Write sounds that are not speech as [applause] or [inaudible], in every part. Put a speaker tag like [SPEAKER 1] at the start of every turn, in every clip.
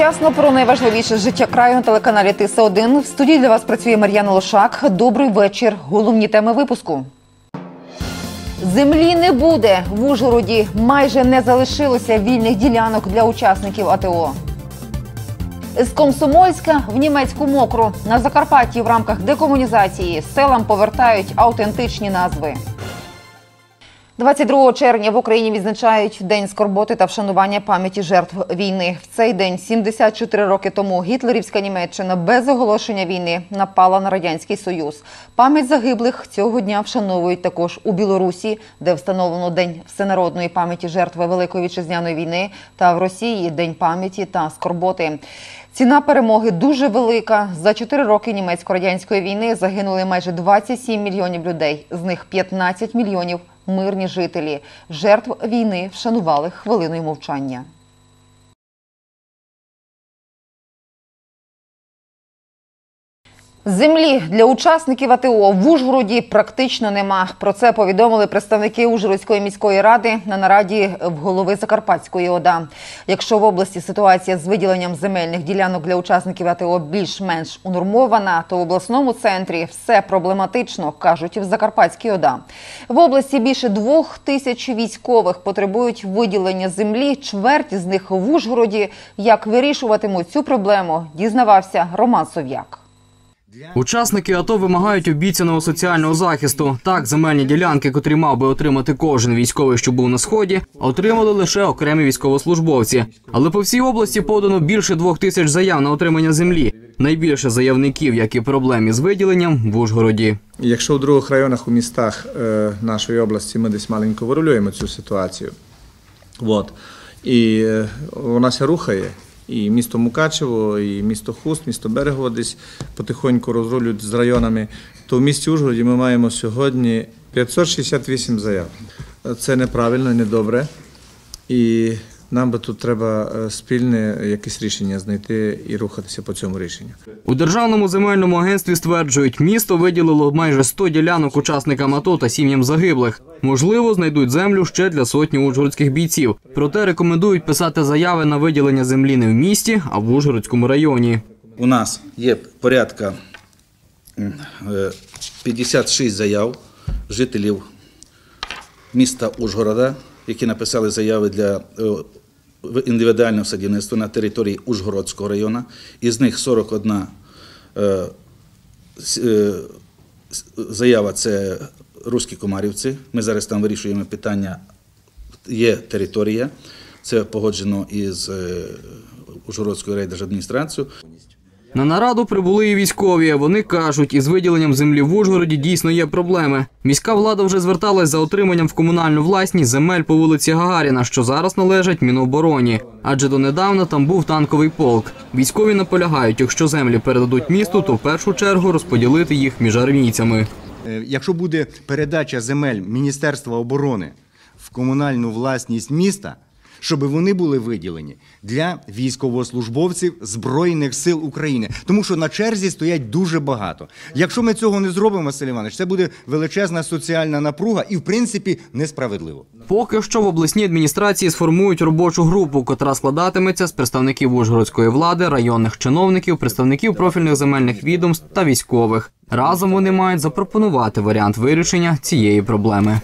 [SPEAKER 1] Вчасно про найважливіше життя краю на телеканалі Тиса 1 В студії для вас працює Мар'яна Лошак. Добрий вечір. Головні теми випуску. Землі не буде. В Ужгороді майже не залишилося вільних ділянок для учасників АТО. З Комсомольська в німецьку мокру на Закарпатті в рамках декомунізації селам повертають автентичні назви. 22 червня в Україні відзначають День скорботи та вшанування пам'яті жертв війни. В цей день, 74 роки тому, гітлерівська Німеччина без оголошення війни напала на радянський союз. Пам'ять загиблих цього дня вшановують також у Білорусі, де встановлено День всенародної пам'яті жертви Великої вітчизняної війни, та в Росії День пам'яті та скорботи. Ціна перемоги дуже велика. За 4 роки німецько-радянської війни загинули майже 27 мільйонів людей. З них 15 мільйонів мирні жителі. Жертв війни вшанували хвилиною мовчання. Землі для учасників АТО в Ужгороді практично нема. Про це повідомили представники Ужгородської міської ради на нараді в голови Закарпатської ОДА. Якщо в області ситуація з виділенням земельних ділянок для учасників АТО більш-менш унормована, то в обласному центрі все проблематично, кажуть в Закарпатській ОДА. В області більше двох тисяч військових потребують виділення землі. Чверть з них в Ужгороді. Як вирішуватимуть цю проблему, дізнавався Роман Сов'як.
[SPEAKER 2] Учасники АТО вимагають обіцяного соціального захисту. Так, земельні ділянки, котрі мав би отримати кожен військовий, що був на сході, отримали лише окремі військовослужбовці. Але по всій області подано більше двох тисяч заяв на отримання землі. Найбільше заявників, як і проблем із виділенням, в Ужгороді.
[SPEAKER 3] Якщо в других районах у містах е, нашої області ми десь маленько вирулюємо цю ситуацію, от, і е, вона ся рухає, і місто Мукачево, і місто Хуст, місто Берегово десь потихоньку розрулюють з районами, то в місті Ужгороді ми маємо сьогодні 568 заяв. Це неправильно недобре. І нам би тут треба е, спільне якесь рішення знайти і рухатися по цьому рішенню.
[SPEAKER 2] У державному земельному агентстві стверджують, місто виділило майже 100 ділянок учасникам АТО та сім'ям загиблих. Можливо, знайдуть землю ще для сотні ужгородських бійців. Проте рекомендують писати заяви на виділення землі не в місті, а в Ужгородському районі.
[SPEAKER 4] У нас є порядка м, е, 56 заяв жителів міста Ужгорода, які написали заяви для е, в- індивідуальне садівництво на території Ужгородського району. Із них 41 е, е, заява це руські комарівці. Ми зараз там вирішуємо питання. Є територія, це погоджено із е, Ужгородською райдержадміністрацією.
[SPEAKER 2] На нараду прибули і військові. Вони кажуть, із виділенням землі в Ужгороді дійсно є проблеми. Міська влада вже зверталась за отриманням в комунальну власність земель по вулиці Гагаріна, що зараз належать Мінобороні. Адже донедавна там був танковий полк. Військові наполягають, якщо землі передадуть місту, то в першу чергу розподілити їх між армійцями.
[SPEAKER 5] Е, Якщо буде передача земель Міністерства оборони в комунальну власність міста, щоб вони були виділені для військовослужбовців Збройних сил України, тому що на черзі стоять дуже багато. Якщо ми цього не зробимо, Василь Іванович, це буде величезна соціальна напруга і, в принципі, несправедливо.
[SPEAKER 2] Поки що в обласній адміністрації сформують робочу групу, котра складатиметься з представників Ужгородської влади, районних чиновників, представників профільних земельних відомств та військових. Разом вони мають запропонувати варіант вирішення цієї проблеми.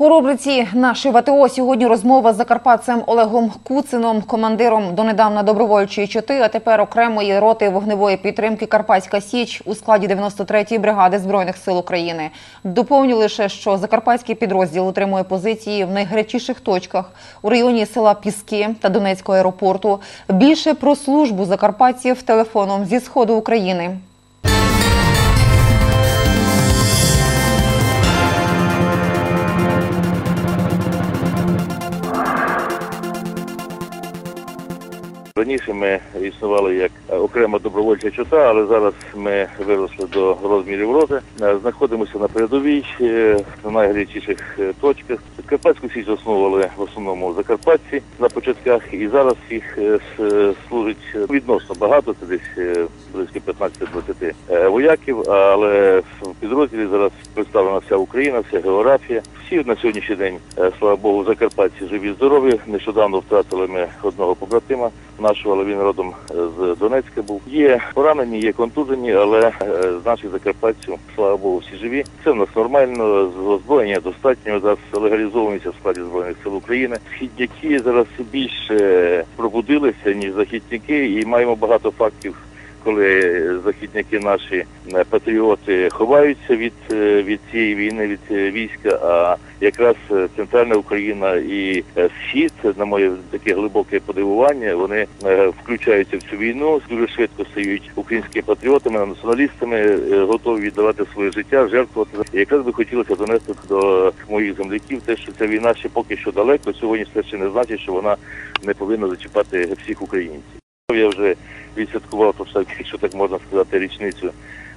[SPEAKER 1] У рубриці «Наші ВТО» сьогодні розмова з закарпатцем Олегом Куцином, командиром донедавна добровольчої чоти, а тепер окремої роти вогневої підтримки Карпатська Січ у складі 93-ї бригади Збройних сил України. Доповню лише, що закарпатський підрозділ утримує позиції в найгарячіших точках у районі села Піски та Донецького аеропорту. Більше про службу закарпатців телефоном зі сходу України.
[SPEAKER 6] Раніше ми існували як е, окрема добровольча чота, але зараз ми виросли до розмірів роти. Е, Знаходимося на передовій на найгарячіших е, точках. Карпатську січ основували в основному в закарпатці на початках, і зараз їх служить відносно багато. Це десь близько 15-20 е, вояків. Але в підрозділі зараз представлена вся Україна, вся географія, Всі на сьогоднішній день, е, слава Богу, закарпатці живі, здорові. Нещодавно втратили ми одного побратима нашого, але він родом е, з Донецька був. Є поранені, є контужені, але е, з наших закарпатців, слава Богу, всі живі. Це в нас нормально, з- озброєння достатньо. Зараз легалізовуємося в складі збройних сил України. Східняки зараз більше пробудилися ніж західники, і маємо багато фактів коли західники наші е, патріоти ховаються від, е, від цієї війни, від е, війська, а якраз центральна Україна і схід, на моє таке глибоке подивування, вони включаються в цю війну, дуже швидко стають українськими патріотами, націоналістами, готові віддавати своє життя, жертвувати. І якраз би хотілося донести до моїх земляків те, що ця війна ще поки що далеко. Сьогодні це ще не значить, що вона не повинна зачіпати всіх українців. Я вже відсвяткував, то все, якщо так можна сказати, річницю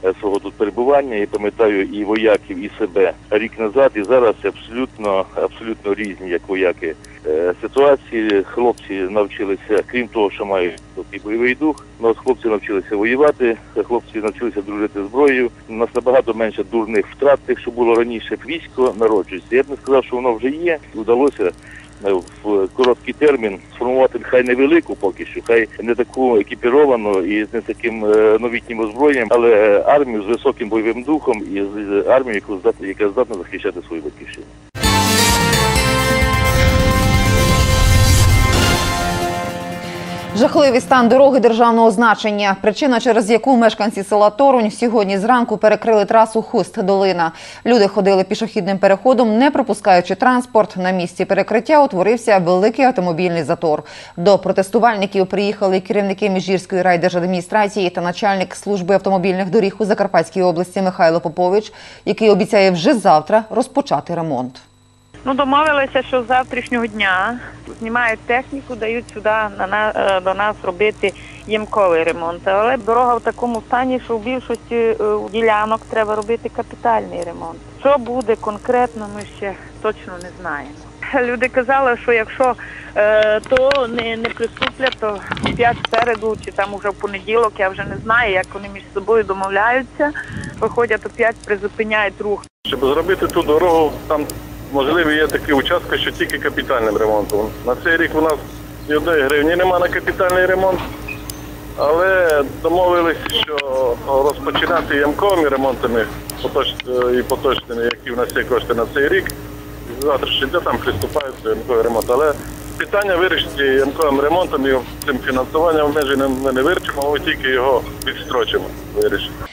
[SPEAKER 6] е, свого тут перебування. І пам'ятаю і вояків, і себе рік назад, і зараз абсолютно абсолютно різні, як вояки. е, Ситуації хлопці навчилися, крім того, що мають і бойовий дух. Ну, от хлопці навчилися воювати, хлопці навчилися дружити зброєю. У нас набагато менше дурних втрат, тих, що було раніше. Військо народжується. Я б не сказав, що воно вже є. Вдалося в короткий термін сформувати хай невелику поки що, хай не таку екіпіровану і з не таким е, новітнім озброєнням, але е, армію з високим бойовим духом і армією, яку здатна, яка здатна захищати свою батьківщину.
[SPEAKER 1] Жахливий стан дороги державного значення. Причина, через яку мешканці села Торунь сьогодні зранку перекрили трасу Хуст-Долина. Люди ходили пішохідним переходом, не пропускаючи транспорт. На місці перекриття утворився великий автомобільний затор. До протестувальників приїхали керівники Міжгірської райдержадміністрації та начальник служби автомобільних доріг у Закарпатській області Михайло Попович, який обіцяє вже завтра розпочати ремонт.
[SPEAKER 7] Ну, домовилися, що з завтрашнього дня знімають техніку, дають сюди на, на, е, до нас робити ямковий ремонт. Але дорога в такому стані, що в більшості е, ділянок треба робити капітальний ремонт. Що буде конкретно, ми ще точно не знаємо. Люди казали, що якщо е, то не, не приступлять, то п'ять спереду чи там уже в понеділок, я вже не знаю, як вони між собою домовляються. Виходять опять, призупиняють рух.
[SPEAKER 8] Щоб зробити ту дорогу, там можливі є такі участки, що тільки капітальним ремонтом. На цей рік у нас ні одної гривні немає на капітальний ремонт, але домовились, що розпочинати ямковими ремонтами і поточними, які в нас є кошти на цей рік. Завтра ще йде там приступають до ямкового ремонту. Але питання вирішити ямковим ремонтом і цим фінансуванням обмеженим ми не вирішимо, ми тільки його відстрочимо вирішити.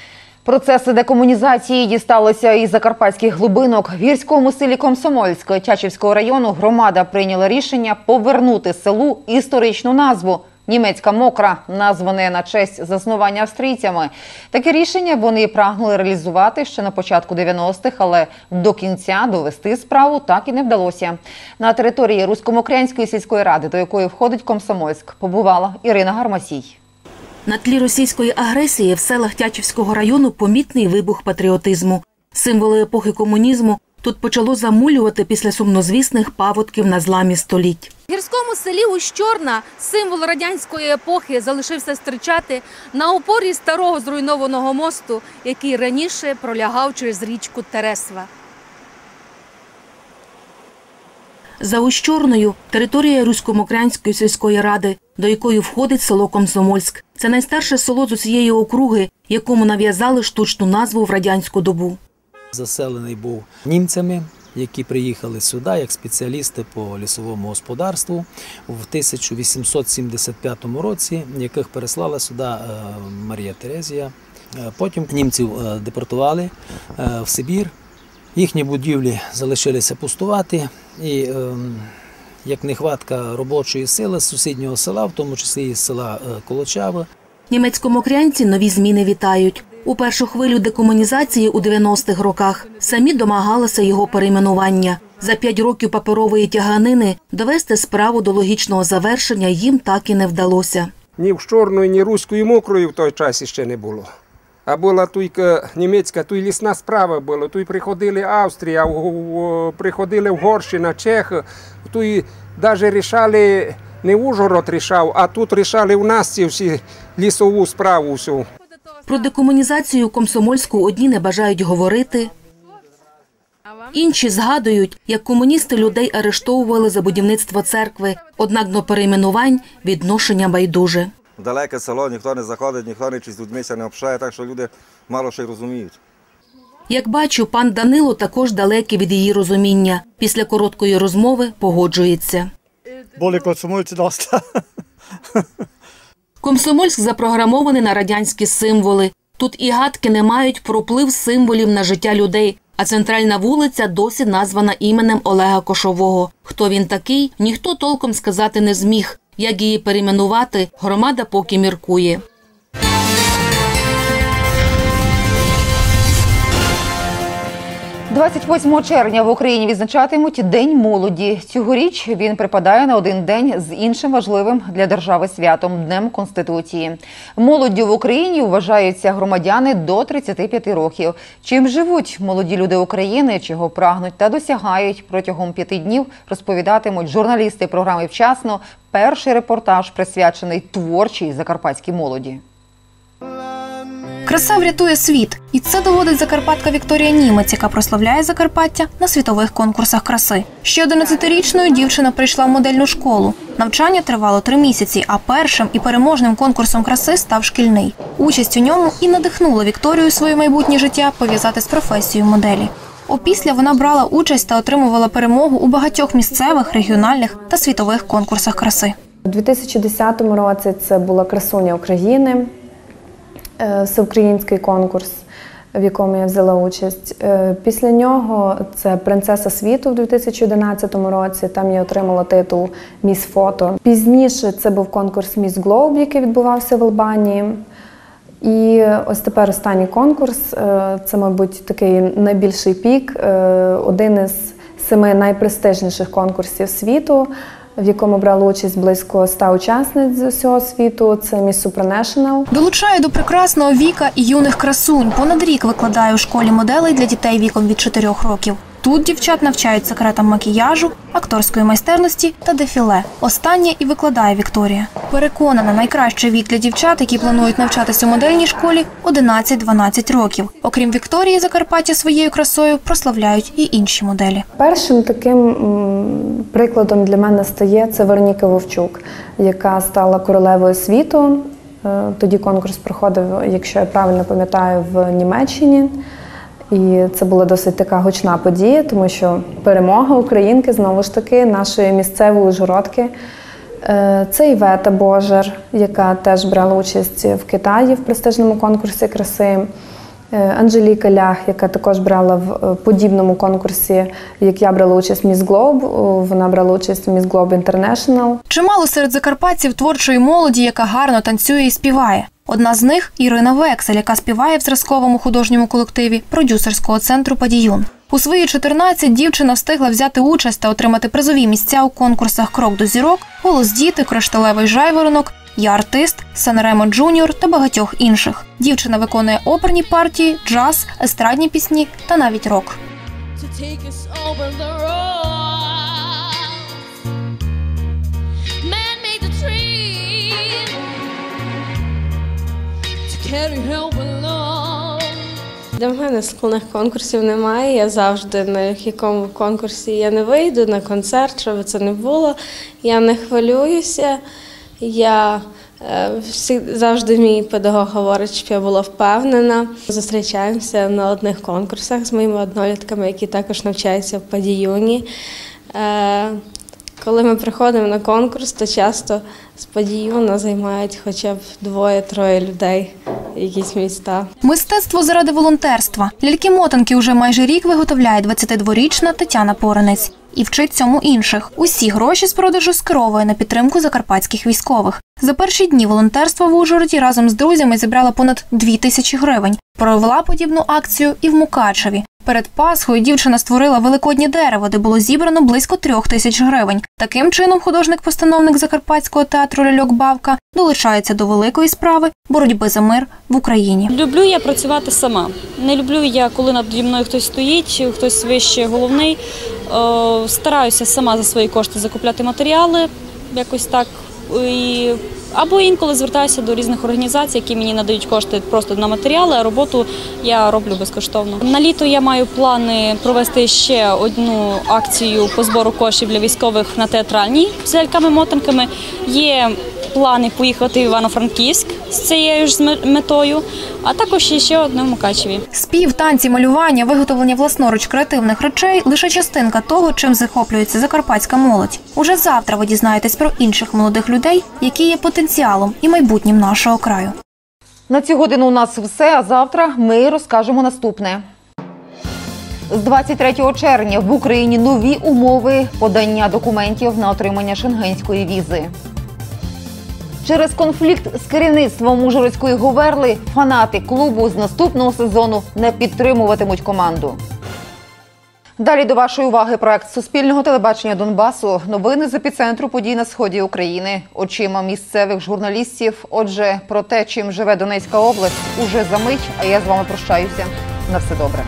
[SPEAKER 1] Процеси декомунізації дісталися із закарпатських глибинок. В гірському селі Комсомольськ Чачівського району громада прийняла рішення повернути селу історичну назву. Німецька мокра, назване на честь заснування австрійцями. Таке рішення вони прагнули реалізувати ще на початку 90-х, але до кінця довести справу так і не вдалося. На території Руськомокрянської сільської ради, до якої входить Комсомольськ, побувала Ірина Гармасій.
[SPEAKER 9] На тлі російської агресії в селах Тячівського району помітний вибух патріотизму. Символи епохи комунізму тут почало замулювати після сумнозвісних паводків на зламі століть.
[SPEAKER 10] В гірському селі Ущорна символ радянської епохи залишився стрічати на опорі старого зруйнованого мосту, який раніше пролягав через річку Тересва.
[SPEAKER 9] За Ущорною територія Руськомокрянської сільської ради, до якої входить село Комсомольськ. Це найстарше село з усієї округи, якому нав'язали штучну назву в радянську добу.
[SPEAKER 11] Заселений був німцями, які приїхали сюди як спеціалісти по лісовому господарству в 1875 році, яких переслала сюди е, Марія Терезія. Е, Потім німців е, депортували в Сибір. Їхні будівлі залишилися пустувати, і ем, як нехватка робочої сили з сусіднього села, в тому числі і з села е, Колочава,
[SPEAKER 9] Німецькомокрянці нові зміни вітають. У першу хвилю декомунізації у 90-х роках самі домагалися його перейменування. За п'ять років паперової тяганини довести справу до логічного завершення їм так і не вдалося.
[SPEAKER 12] ні в чорної, ні руської мокрої в той час ще не було. А була тільки німецька, то й лісна справа була. Тут приходили Австрія, приходили Угорщина, Чехи, тут і навіть рішали, не Ужгород рішав, а тут рішали у нас ці всі лісову справу всю.
[SPEAKER 9] Про декомунізацію Комсомольську одні не бажають говорити, Інші згадують, як комуністи людей арештовували за будівництво церкви, однак до перейменувань відношення байдуже.
[SPEAKER 13] Далеке село, ніхто не заходить, ніхто нічого з людьми не общає, так що люди мало що й розуміють.
[SPEAKER 9] Як бачу, пан Данило також далекий від її розуміння. Після короткої розмови погоджується.
[SPEAKER 14] Були комсомольці доста. [laughs]
[SPEAKER 9] Комсомольськ запрограмований на радянські символи. Тут і гадки не мають про вплив символів на життя людей. А центральна вулиця досі названа іменем Олега Кошового. Хто він такий, ніхто толком сказати не зміг. Як її перейменувати, громада поки міркує.
[SPEAKER 1] – 28 червня в Україні відзначатимуть День молоді. Цьогоріч він припадає на один день з іншим важливим для держави святом Днем Конституції. Молоддю в Україні вважаються громадяни до 35 років. Чим живуть молоді люди України, чого прагнуть та досягають протягом п'яти днів, розповідатимуть журналісти програми Вчасно. Перший репортаж присвячений творчій закарпатській молоді.
[SPEAKER 15] Краса врятує світ, і це доводить закарпатка Вікторія Німець, яка прославляє Закарпаття на світових конкурсах краси. Ще 11-річною дівчина прийшла в модельну школу. Навчання тривало три місяці, а першим і переможним конкурсом краси став шкільний. Участь у ньому і надихнула Вікторію своє майбутнє життя пов'язати з професією моделі. Опісля вона брала участь та отримувала перемогу у багатьох місцевих, регіональних та світових конкурсах краси.
[SPEAKER 16] У 2010 році це була красуня України, всеукраїнський конкурс, в якому я взяла участь. Е, Після нього це принцеса світу в 2011 році. Там я отримала титул Міс Фото. Пізніше це був конкурс Міс Глоуб, який відбувався в Албанії. І ось тепер останній конкурс. е, Це, мабуть, такий найбільший пік, е, один із семи найпрестижніших конкурсів світу, в якому брало участь близько ста учасниць з усього світу. Це Miss Supranational.
[SPEAKER 15] Долучає до прекрасного віка і юних красунь. Понад рік викладає у школі моделей для дітей віком від 4 років. Тут дівчат навчають секретам макіяжу, акторської майстерності та дефіле. Останнє і викладає Вікторія. Переконана, найкращий вік для дівчат, які планують навчатися у модельній школі 11-12 років. Окрім Вікторії, Закарпаття своєю красою прославляють і інші моделі.
[SPEAKER 16] Першим таким прикладом для мене стає це Вероніка Вовчук, яка стала королевою світу. Е, Тоді конкурс проходив, якщо я правильно пам'ятаю, в Німеччині. І це була досить така гучна подія, тому що перемога українки знову ж таки нашої місцевої Ужгородки. Е, Це Івета Божер, яка теж брала участь в Китаї в престижному конкурсі краси. Е, Анжеліка Лях, яка також брала в е, подібному конкурсі, як я брала участь в Міс Глоб. Вона брала участь в Міс Глоб Інтернешнл.
[SPEAKER 15] Чимало серед закарпатців творчої молоді, яка гарно танцює і співає. Одна з них Ірина Вексель, яка співає в зразковому художньому колективі продюсерського центру Падіюн. У свої 14 дівчина встигла взяти участь та отримати призові місця у конкурсах Крок до зірок, Голос діти, Кришталевий жайворонок, Я артист, Санремо Джуніор та багатьох інших. Дівчина виконує оперні партії, джаз, естрадні пісні та навіть рок.
[SPEAKER 17] Для мене складних конкурсів немає. Я завжди на якому конкурсі я не вийду, на концерт, що би це не було. Я не хвилююся. Я е, завжди мій педагог говорить, щоб я була впевнена. Зустрічаємося на одних конкурсах з моїми однолітками, які також навчаються в падіюні. Е, коли ми приходимо на конкурс, то часто з падіюна займають хоча б двоє-троє людей якісь міста.
[SPEAKER 15] Мистецтво заради волонтерства. Ляльки-мотанки уже майже рік виготовляє 22-річна Тетяна Поранець. І вчить цьому інших. Усі гроші з продажу скеровує на підтримку закарпатських військових. За перші дні волонтерства в Ужгороді разом з друзями зібрала понад 2 тисячі гривень. Провела подібну акцію і в Мукачеві. Перед Пасхою дівчина створила великоднє дерево, де було зібрано близько трьох тисяч гривень. Таким чином, художник-постановник Закарпатського театру Ляльок Бавка долучається до великої справи боротьби за мир в Україні.
[SPEAKER 18] Люблю я працювати сама. Не люблю я, коли наді мною хтось стоїть, чи хтось вище головний. Е, Стараюся сама за свої кошти закупляти матеріали, якось так. І Або інколи звертаюся до різних організацій, які мені надають кошти просто на матеріали, а роботу я роблю безкоштовно. На літо я маю плани провести ще одну акцію по збору коштів для військових на театральній з ляльками-мотанками. Є плани поїхати в Івано-Франківськ з цією ж метою, а також ще- одне в Мукачеві.
[SPEAKER 15] Спів, танці, малювання, виготовлення власноруч креативних речей лише частинка того, чим захоплюється закарпатська молодь. Уже завтра ви дізнаєтесь про інших молодих людей, які є потенціалом і майбутнім нашого краю.
[SPEAKER 1] На цю годину у нас все. А завтра ми розкажемо наступне. З 23 червня в Україні нові умови подання документів на отримання шенгенської візи. Через конфлікт з керівництвом Ужгородської Говерли фанати клубу з наступного сезону не підтримуватимуть команду. Далі до вашої уваги проект Суспільного телебачення Донбасу. Новини з епіцентру подій на сході України. Очима місцевих журналістів. Отже, про те, чим живе Донецька область, уже за мить. А я з вами прощаюся. На все добре.